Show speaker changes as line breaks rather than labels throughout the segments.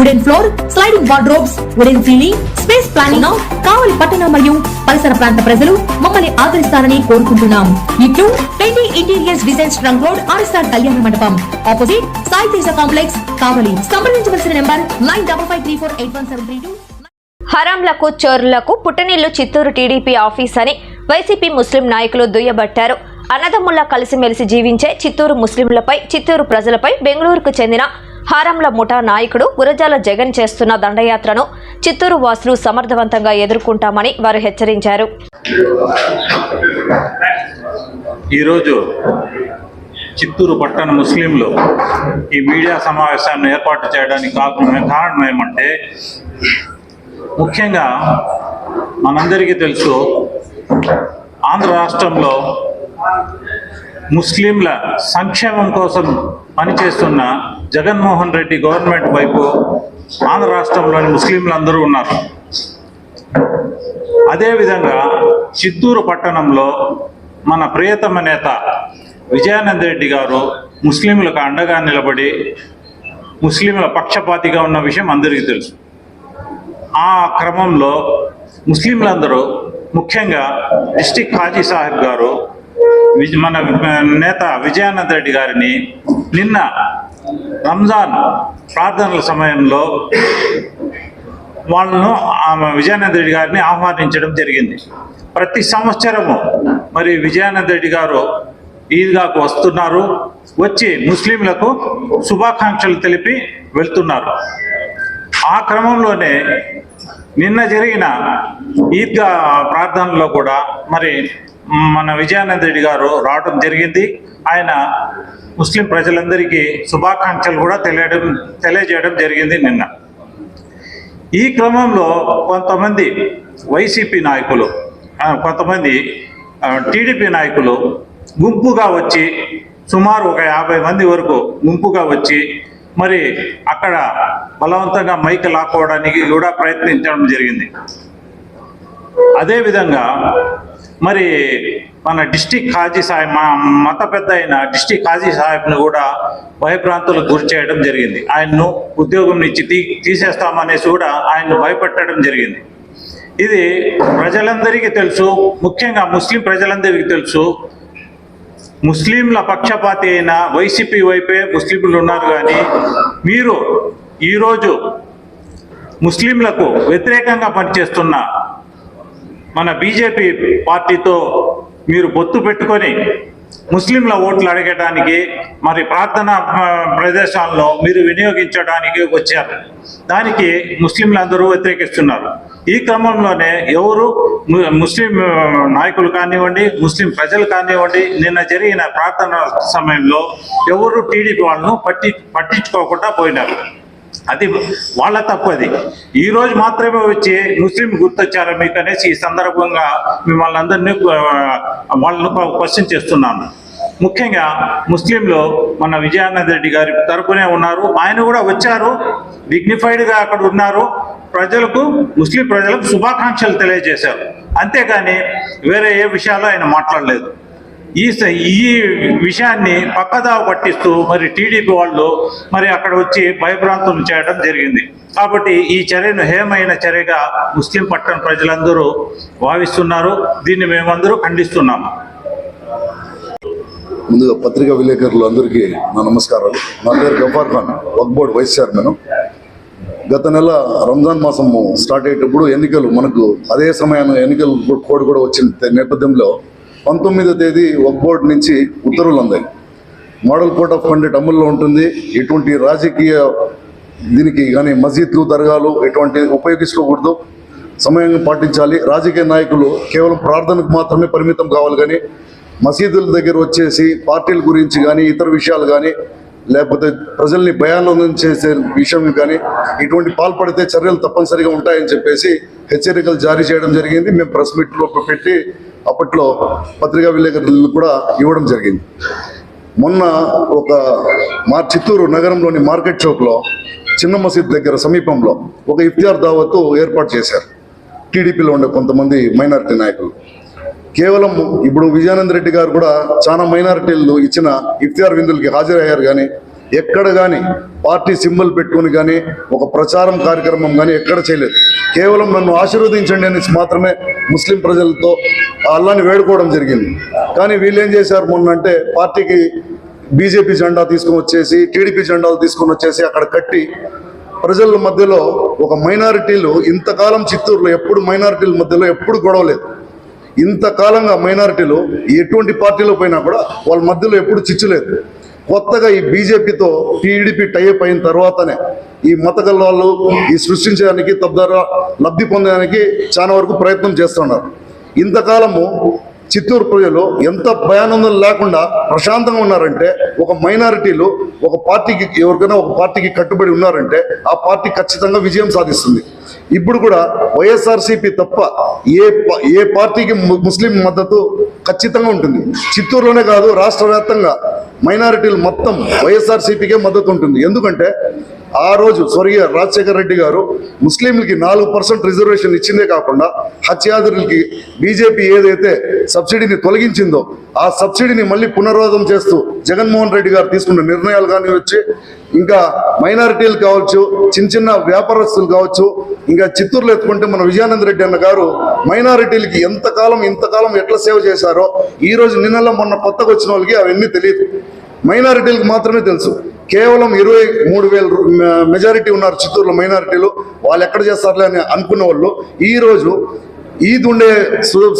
wooden floor sliding wardrobes wooden ceiling space planning Kavali పట్టణ మరియు పరిసర ప్రాంత ప్రజలు మమ్మల్ని ఆదరిస్తారని కోరుకుంటున్నాం. ఇట్లు పెండి interiors design trunk road RSR Kalyana Mandapam. Opposite Sai Teja complex Kavali. సంప్రదించవలసిన number nine double five three four eight one seven three two.
హరాంలకు చోరులకు పుట్టనీళ్ళు చిత్తూరు టీడీపీ ఆఫీస్ అని వైసీపీ ముస్లిం నాయకులు దుయ్యబట్టారు. అన్నదమ్ముల్లా కలిసిమెలిసి జీవించే చిత్తూరు ముస్లింలపై చిత్తూరు ప్రజలపై బెంగళూరుకు చెందిన హారంల ముఠా నాయకుడు గురజాల జగన్ చేస్తున్న దండయాత్రను చిత్తూరు వాసులు సమర్థవంతంగా ఎదుర్కొంటామని వారు హెచ్చరించారు.
ఈరోజు చిత్తూరు పట్టణ ముస్లింలు ఈ మీడియా సమావేశాన్ని ఏర్పాటు చేయడానికి కారణం కారణం ఏమంటే ముఖ్యంగా మనందరికీ తెలుసు ఆంధ్ర రాష్ట్రంలో ముస్లింల సంక్షేమం కోసం పనిచేస్తున్న జగన్మోహన్ రెడ్డి గవర్నమెంట్ వైపు ఆంధ్ర రాష్ట్రంలోని ముస్లింలు అందరూ ఉన్నారు అదేవిధంగా చిత్తూరు పట్టణంలో మన ప్రియతమ నేత విజయానంద రెడ్డి గారు ముస్లింలకు అండగా నిలబడి ముస్లింల పక్షపాతిగా ఉన్న విషయం అందరికీ తెలుసు. ఆ క్రమంలో ముస్లింలందరూ ముఖ్యంగా డిస్టిక్ హాజీ సాహెబ్ గారు విజ్- మన నేత విజయానంద రెడ్డి గారిని నిన్న రంజాన్ ప్రార్థనల సమయంలో వాళ్ళను ఆమె విజయానంద రెడ్డి గారిని ఆహ్వానించడం జరిగింది. ప్రతి సంవత్సరము మరి విజయానంద రెడ్డి గారు ఈద్గాకు వస్తున్నారు. వచ్చి ముస్లింలకు శుభాకాంక్షలు తెలిపి వెళ్తున్నారు. ఆ క్రమంలోనే నిన్న జరిగిన ఈద్గా ప్రార్థనలో కూడా మరి మన విజయానంద రెడ్డి గారు రావడం జరిగింది. ఆయన ముస్లిం ప్రజలందరికీ శుభాకాంక్షలు కూడా తెలియడం తెలియజేయడం జరిగింది నిన్న. ఈ క్రమంలో కొంతమంది వైసీపీ నాయకులు కొంతమంది టీడీపీ నాయకులు గుంపుగా వచ్చి సుమారు ఒక యాభై మంది వరకు గుంపుగా వచ్చి మరి అక్కడ బలవంతంగా మైక్ లాక్కోవడానికి కూడా ప్రయత్నించడం జరిగింది. అదేవిధంగా మరి మన డిస్టిక్ హాజీ సాహెబ్ మా మత పెద్ద అయిన డిస్టిక్ ఖాజీ సాహెబ్ను కూడా భయభ్రాంతులకు గురి చేయడం జరిగింది. ఆయన్ను ఉద్యోగం నుంచి తీ తీసేస్తామనేసి కూడా ఆయన్ను భయపెట్టడం జరిగింది. ఇది ప్రజలందరికీ తెలుసు ముఖ్యంగా ముస్లిం ప్రజలందరికీ తెలుసు. ముస్లింల పక్షపాతి అయిన వైసీపీ వైపే ముస్లింలు ఉన్నారు కానీ మీరు ఈరోజు ముస్లింలకు వ్యతిరేకంగా పనిచేస్తున్న మన బీజేపీ పార్టీతో మీరు పొత్తు పెట్టుకొని ముస్లింల ఓట్లు అడగడానికి మరి ప్రార్థనా ప్రదేశాల్లో మీరు వినియోగించడానికి వచ్చారు. దానికి ముస్లింలందరూ వ్యతిరేకిస్తున్నారు. ఈ క్రమంలోనే ఎవరు ముస్లిం నాయకులు కానివ్వండి ముస్లిం ప్రజలు కానివ్వండి నిన్న జరిగిన ప్రార్థన సమయంలో ఎవరు టీడీపీ వాళ్ళను పట్టి పట్టించుకోకుండా పోయినారు. అది వాళ్ళ తప్పు అది. ఈ రోజు మాత్రమే వచ్చి ముస్లిం గుర్తొచ్చారు మీకు అనేసి ఈ సందర్భంగా మిమ్మల్ని అందరినీ వాళ్ళను క్వశ్చన్ చేస్తున్నాను. ముఖ్యంగా ముస్లింలు మన విజయానంద రెడ్డి గారి తరపునే ఉన్నారు. ఆయన కూడా వచ్చారు డిగ్నిఫైడ్గా అక్కడ ఉన్నారు. ప్రజలకు ముస్లిం ప్రజలకు శుభాకాంక్షలు తెలియజేశారు. అంతేకాని వేరే ఏ విషయాలు ఆయన మాట్లాడలేదు. ఈ స- ఈ విషయాన్ని పక్కదావ పట్టిస్తూ మరి టీడీపీ వాళ్ళు మరి అక్కడ వచ్చి భయభ్రాంతులు చేయడం జరిగింది. కాబట్టి ఈ చర్యను హేమైన చర్యగా ముస్లిం పట్టణ ప్రజలందరూ భావిస్తున్నారు. దీన్ని మేమందరూ ఖండిస్తున్నాము.
ముందుగా పత్రికా విలేకరులు అందరికీ నా నమస్కారాలు. నా పేరు గఫార్ ఖాన్ వక్ బోర్డ్ వైస్ చైర్మన్. గత నెల రంజాన్ మాసము స్టార్ట్ అయ్యేటప్పుడు ఎన్నికలు మనకు అదే సమయాన్ని ఎన్నికలు కోడ్ కూడా వచ్చిన నేపథ్యంలో పంతొమ్మిదో తేదీ వక్ బోర్డు నుంచి ఉత్తర్వులు అందాయి. మోడల్ కోడ్ ఆఫ్ కండక్ట్ అమల్లో ఉంటుంది. ఎటువంటి రాజకీయ దీనికి కానీ మసీద్లు దర్గాలు ఎటువంటి ఉపయోగించుకోకూడదు. సమయంగా పాటించాలి. రాజకీయ నాయకులు కేవలం ప్రార్థనకు మాత్రమే పరిమితం కావాలి కానీ మసీదుల దగ్గర వచ్చేసి పార్టీల గురించి కానీ ఇతర విషయాలు కానీ లేకపోతే ప్రజల్ని భయాందోళన చేసే విషయం కానీ ఇటువంటి పాల్పడితే చర్యలు తప్పనిసరిగా ఉంటాయని చెప్పేసి హెచ్చరికలు జారీ చేయడం జరిగింది. మేము ప్రెస్ మీట్లో పెట్టి అప్పట్లో పత్రికా విలేకరులు కూడా ఇవ్వడం జరిగింది. మొన్న ఒక మా చిత్తూరు నగరంలోని మార్కెట్ చౌక్లో చిన్న మసీద్ దగ్గర సమీపంలో ఒక ఇఫ్తియార్ దావత్తు ఏర్పాటు చేశారు. టీడీపీలో ఉండే కొంతమంది మైనారిటీ నాయకులు. కేవలం ఇప్పుడు విజయానంద రెడ్డి గారు కూడా చాలా మైనారిటీలు ఇచ్చిన ఇఫ్తియార్ విందులకి హాజరయ్యారు కానీ ఎక్కడ కానీ పార్టీ సింబల్ పెట్టుకుని కానీ ఒక ప్రచారం కార్యక్రమం కానీ ఎక్కడ చేయలేదు. కేవలం నన్ను ఆశీర్వదించండి అనేసి మాత్రమే ముస్లిం ప్రజలతో అల్లాని వేడుకోవడం జరిగింది. కానీ వీళ్ళు ఏం చేశారు మొన్న అంటే పార్టీకి బీజేపీ జెండా తీసుకొని వచ్చేసి టీడీపీ జెండాలు తీసుకొని వచ్చేసి అక్కడ కట్టి ప్రజల మధ్యలో ఒక మైనారిటీలు ఇంతకాలం చిత్తూరులో ఎప్పుడు మైనారిటీల మధ్యలో ఎప్పుడు గొడవలేదు ఇంతకాలంగా మైనారిటీలు ఎటువంటి పార్టీలో పోయినా కూడా వాళ్ళ మధ్యలో ఎప్పుడు చిచ్చులేదు కొత్తగా ఈ బీజేపీతో టీడీపీ టైప్ అయిన తర్వాతనే ఈ మత వాళ్ళు ఈ సృష్టించడానికి తద్వారా లబ్ధి పొందడానికి చాలా వరకు ప్రయత్నం చేస్తున్నారు. ఇంతకాలము చిత్తూరు ప్రజలు ఎంత భయానందం లేకుండా ప్రశాంతంగా ఉన్నారంటే ఒక మైనారిటీలు ఒక పార్టీకి ఎవరికైనా ఒక పార్టీకి కట్టుబడి ఉన్నారంటే ఆ పార్టీ ఖచ్చితంగా విజయం సాధిస్తుంది. ఇప్పుడు కూడా వైఎస్ఆర్సీపీ తప్ప ఏ ప- ఏ పార్టీకి ముస్లిం మద్దతు ఖచ్చితంగా ఉంటుంది. చిత్తూరులోనే కాదు రాష్ట్ర వ్యాప్తంగా మైనారిటీలు మొత్తం వైఎస్ఆర్సీపీకే మద్దతు ఉంటుంది ఎందుకంటే ఆ రోజు స్వర్గీయ రాజశేఖర రెడ్డి గారు ముస్లింలకి నాలుగు పర్సెంట్ రిజర్వేషన్ ఇచ్చిందే కాకుండా హత్యాదులకి బీజేపీ ఏదైతే సబ్సిడీని తొలగించిందో ఆ సబ్సిడీని మళ్ళీ పునరావృతం చేస్తూ జగన్మోహన్ రెడ్డి గారు తీసుకున్న నిర్ణయాలు కానీ వచ్చి ఇంకా మైనారిటీలు కావచ్చు చిన్న చిన్న వ్యాపారస్తులు కావచ్చు ఇంకా చిత్తూరులో ఎత్తుకుంటే మన విజయానంద రెడ్డి అన్న గారు మైనారిటీలకి ఎంతకాలం ఇంతకాలం ఎట్లా సేవ చేశారో ఈ రోజు నిన్నలో మొన్న కొత్తగా వచ్చిన వాళ్ళకి అవన్నీ తెలియదు. మైనారిటీలకు మాత్రమే తెలుసు. కేవలం ఇరవై మూడు వేల మెజారిటీ ఉన్నారు చిత్తూరులో మైనారిటీలు వాళ్ళు ఎక్కడ చేస్తారులే అని అనుకున్న వాళ్ళు. ఈరోజు ఈద్ ఉండే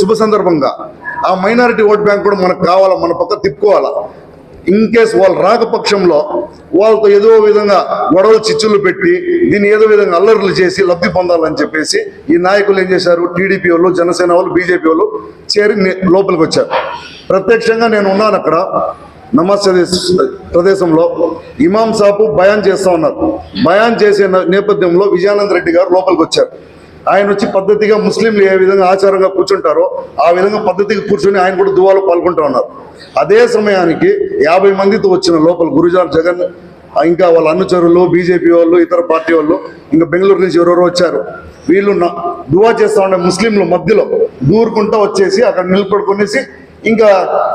శుభ సందర్భంగా ఆ మైనారిటీ ఓట్ బ్యాంక్ కూడా మనకు కావాలా మన పక్క తిప్పుకోవాలా? ఇన్ కేస్ వాళ్ళు రాకపక్షంలో వాళ్ళతో ఏదో విధంగా గొడవలు చిచ్చులు పెట్టి దీన్ని ఏదో విధంగా అల్లర్లు చేసి లబ్ధి పొందాలని చెప్పేసి ఈ నాయకులు ఏం చేశారు? టీడీపీ వాళ్ళు జనసేన వాళ్ళు బీజేపీ వాళ్ళు చేరి నే- లోపలికి వచ్చారు. ప్రత్యక్షంగా నేను ఉన్నాను అక్కడ. నమాజ్ ప్రదేశంలో ఇమాం సాబు బయాన్ చేస్తా ఉన్నారు. బయాన్ చేసే నేపథ్యంలో విజయానంద రెడ్డి గారు లోపలికి వచ్చారు. ఆయన వచ్చి పద్ధతిగా ముస్లింలు ఏ విధంగా ఆచారంగా కూర్చుంటారో ఆ విధంగా పద్ధతిగా కూర్చొని ఆయన కూడా దువాలో పాల్గొంటూ ఉన్నారు. అదే సమయానికి యాభై మందితో వచ్చిన లోపల గురుజార్ జగన్ ఇంకా వాళ్ళ అనుచరులు బీజేపీ వాళ్ళు ఇతర పార్టీ వాళ్ళు ఇంకా బెంగళూరు నుంచి ఎవరెవరో వచ్చారు. వీళ్ళు దువా చేస్తా ఉండే ముస్లింలు మధ్యలో దూరుకుంటా వచ్చేసి అక్కడ నిలబడుకునేసి ఇంకా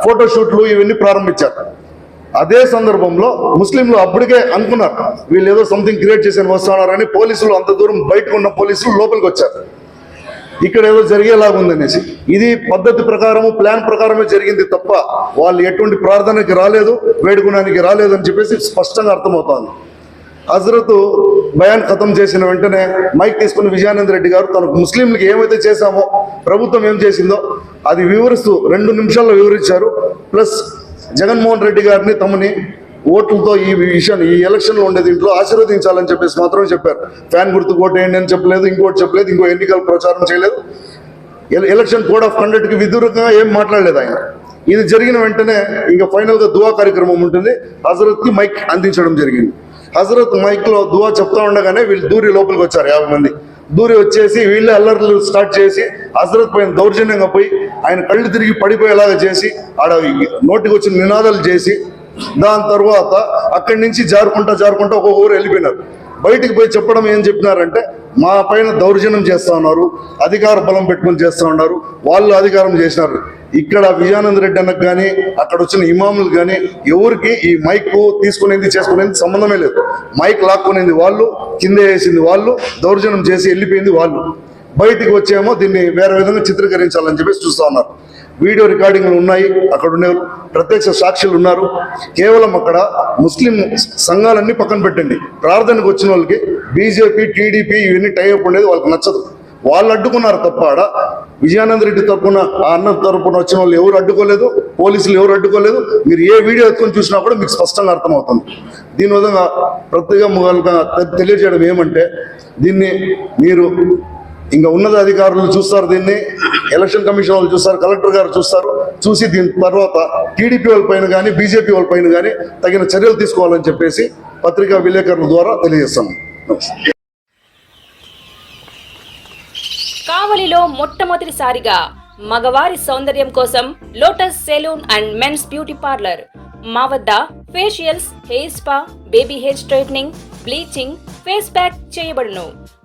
ఫోటోషూట్లు ఇవన్నీ ప్రారంభించారు. అదే సందర్భంలో ముస్లింలు అప్పటికే అనుకున్నారు వీళ్ళు ఏదో సంథింగ్ క్రియేట్ చేసి వస్తున్నారని పోలీసులు అంత దూరం బయటకు ఉన్న పోలీసులు లోపలికి వచ్చారు. ఇక్కడ ఏదో జరిగేలాగా ఉందనేసి. ఇది పద్ధతి ప్రకారము ప్లాన్ ప్రకారమే జరిగింది తప్ప వాళ్ళు ఎటువంటి ప్రార్థనకి రాలేదు వేడుకునానికి రాలేదు అని చెప్పేసి స్పష్టంగా అర్థమవుతోంది. హజరత్ బయాన్ ఖతం చేసిన వెంటనే మైక్ తీసుకున్న విజయానంద రెడ్డి గారు తనకు ముస్లింలకు ఏమైతే చేశామో ప్రభుత్వం ఏం చేసిందో అది వివరిస్తూ రెండు నిమిషాల్లో వివరించారు. ప్లస్ జగన్మోహన్ రెడ్డి గారిని తమని ఓట్లతో ఈ విషయాన్ని ఈ ఎలక్షన్లో ఉండే దీంట్లో ఆశీర్వదించాలని చెప్పేసి మాత్రమే చెప్పారు. ఫ్యాన్ గుర్తు ఓటేయండి అని చెప్పలేదు ఇంకోటి చెప్పలేదు ఇంకో ఎన్నికల ప్రచారం చేయలేదు. ఎలక్షన్ కోడ్ ఆఫ్ కండక్ట్కి ఏం మాట్లాడలేదు ఆయన. ఇది జరిగిన వెంటనే ఇంకా ఫైనల్గా దువా కార్యక్రమం ఉంటుంది. హజరత్కి మైక్ అందించడం జరిగింది. హజరత్ మైక్లో దువా చెప్తా ఉండగానే వీళ్ళు దూరి లోపలికి వచ్చారు యాభై మంది. దూరి వచ్చేసి వీళ్ళే అల్లర్లు స్టార్ట్ చేసి హజరత్ పైన దౌర్జన్యంగా పోయి ఆయన కళ్ళు తిరిగి పడిపోయేలాగా చేసి ఆడ నోటికి వచ్చిన నినాదాలు చేసి దాని తర్వాత అక్కడి నుంచి జారుకుంటా జారుకుంటా ఒక ఊరు వెళ్ళిపోయినారు. బయటికి పోయి చెప్పడం ఏం చెప్పినారంటే మా పైన దౌర్జన్యం చేస్తా ఉన్నారు అధికార బలం పెట్టుకొని చేస్తూ ఉన్నారు వాళ్ళు అధికారం చేసినారు. ఇక్కడ విజయానంద రెడ్డి అన్నకు కానీ అక్కడ వచ్చిన ఇమాములు కానీ ఎవరికి ఈ మైక్ తీసుకునేది చేసుకునేది సంబంధమే లేదు. మైక్ లాక్కునేది వాళ్ళు కింద వేసింది వాళ్ళు దౌర్జన్యం చేసి వెళ్ళిపోయింది వాళ్ళు. బయటికి వచ్చేమో దీన్ని వేరే విధంగా చిత్రీకరించాలని చెప్పేసి చూస్తా ఉన్నారు. వీడియో రికార్డింగ్లు ఉన్నాయి. అక్కడ ఉండే ప్రత్యక్ష సాక్షులు ఉన్నారు. కేవలం అక్కడ ముస్లిం సంఘాలన్నీ పక్కన పెట్టండి. ప్రార్థనకు వచ్చిన వాళ్ళకి బీజేపీ టీడీపీ ఇవన్నీ టైఅప్ ఉండేది వాళ్ళకి నచ్చదు. వాళ్ళు అడ్డుకున్నారు తప్ప ఆడ. విజయానంద రెడ్డి తరపున ఆ అన్న తరపున వచ్చిన వాళ్ళు ఎవరు అడ్డుకోలేదు. పోలీసులు ఎవరు అడ్డుకోలేదు. మీరు ఏ వీడియో ఎత్తుకొని చూసినా కూడా మీకు స్పష్టంగా అర్థమవుతుంది. దీని విధంగా ప్రత్యేకంగా తెలియజేయడం ఏమంటే దీన్ని మీరు ఇంకా ఉన్నత అధికారులు చూస్తారు దీన్ని. ఎలక్షన్ కమిషన్ వాళ్ళు చూస్తారు కలెక్టర్ గారు చూస్తారు. చూసి దీని తర్వాత టీడీపీ వాళ్ళ పైన కానీ బీజేపీ వాళ్ళ పైన కానీ తగిన చర్యలు తీసుకోవాలని చెప్పేసి పత్రికా విలేకరుల ద్వారా తెలియజేస్తాము
కావలిలో మొట్టమొదటిసారిగా మగవారి సౌందర్యం కోసం lotus salon and men's beauty parlour. మా వద్ద facials hair spa baby hair straightening bleaching face pack చేయబడును.